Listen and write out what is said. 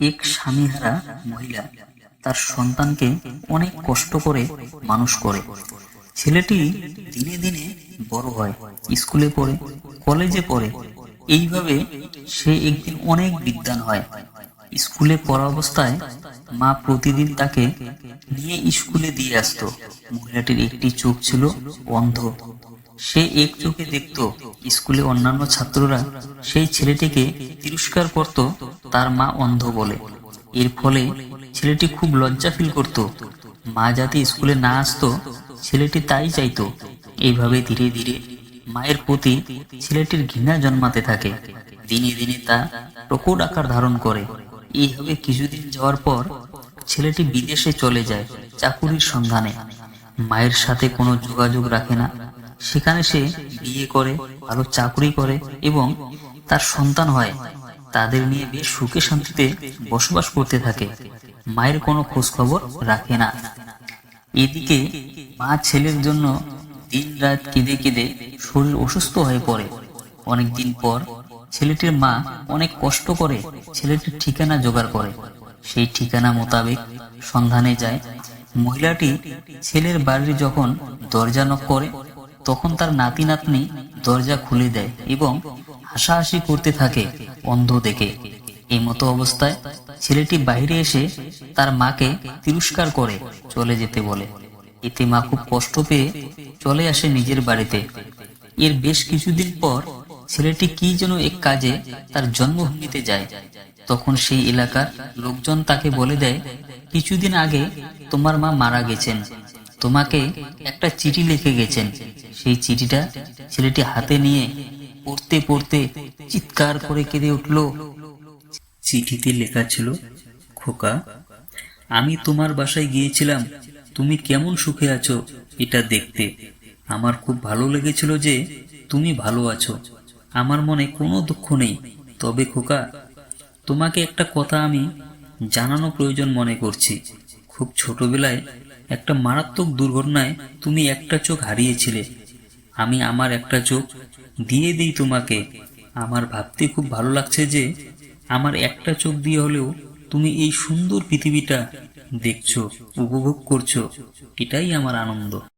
এক স্বামীহারা মহিলা তার সন্তানকে অনেক কষ্ট করে মানুষ করে। ছেলেটি দিনে দিনে বড় হয়, স্কুলে পড়ে, কলেজে পড়ে। এইভাবে সে একদিন অনেক বিদ্যান হয়। স্কুলে পড়া অবস্থায় মা প্রতিদিন তাকে নিয়ে স্কুলে দিয়ে আসতো। মহিলাটির একটি চোখ ছিল অন্ধ। সে এক চোখে দেখত, স্কুলে অন্যান্য ছাত্ররা সেই ছেলেটিকে তিরস্কার করত তার মা অন্ধ বলে। এর ফলে ছেলেটি খুব লজ্জা ফিল করত। মা যাতে স্কুলে না আসতো, ছেলেটি তাই চাইতো। এইভাবে ধীরে ধীরে মায়ের প্রতি ছেলেটির ঘৃণা জন্মাতে থাকে। দিনে দিনে তা প্রকট আকার ধারণ করে। এইভাবে কিছুদিন যাওয়ার পর ছেলেটি বিদেশে চলে যায় চাকুরির সন্ধানে। মায়ের সাথে কোনো যোগাযোগ রাখে না। সেখানে সে বিয়ে করে, ভালো চাকরি করে এবং তার সন্তান হয়। তাদের নিয়ে বেশ সুখে শান্তিতে বসবাস করতে থাকে। মায়ের কোনো খোঁজ খবর রাখে না। এদিকে মা ছেলের জন্য দিন রাত কেঁদে কেঁদে শরীর অসুস্থ হয়ে পড়ে। অনেকদিন পর ছেলেটির মা অনেক কষ্ট করে ছেলেটির ঠিকানা জোগাড় করে। সেই ঠিকানা মোতাবেক সন্ধানে যায়। মহিলাটি ছেলের বাড়ির যখন দরজা নক করে, তখন তার নাতি নাতনি দরজা খুলে দেয় এবং হাসাহাসি করতে থাকে। অন্ধ দেখে। এই মতো অবস্থায় ছেলেটি বাইরে এসে তার মাকে তিরস্কার করে চলে যেতে বলে। এতে মা খুব কষ্ট পেয়ে চলে আসে নিজের বাড়িতে। এর বেশ কিছুদিন পর ছেলেটি কি যেন এক কাজে তার জন্মভূমিতে যায়। তখন সেই এলাকার লোকজন তাকে বলে দেয়, কিছুদিন আগে তোমার মা মারা গেছেন। তোমাকে একটা চিঠি লিখে গেছেন। সেই চিঠিটা ছেলেটি হাতে নিয়ে পড়তে পড়তে চিৎকার করে কেঁদে উঠল। চিঠিতে লেখা ছিল, খোকা, আমি তোমার বাসায় গিয়েছিলাম, তুমি কেমন সুখে আছো এটা দেখতে। আমার খুব ভালো লেগেছিল যে তুমি ভালো আছো। আমার মনে কোনো দুঃখ নেই। তবে খোকা, তোমাকে একটা কথা আমি জানানো প্রয়োজন মনে করছি। খুব ছোটবেলায় একটা মারাত্মক দুর্ঘটনায় তুমি একটা চোখ হারিয়েছিলে। আমি আমার একটা চোখ দিয়ে দিই তোমাকে। আমার ভাবতে খুব ভালো লাগছে যে, আমার একটা চোখ দিয়ে হলেও তুমি এই সুন্দর পৃথিবীটা দেখছ, উপভোগ করছ। এটাই আমার আনন্দ।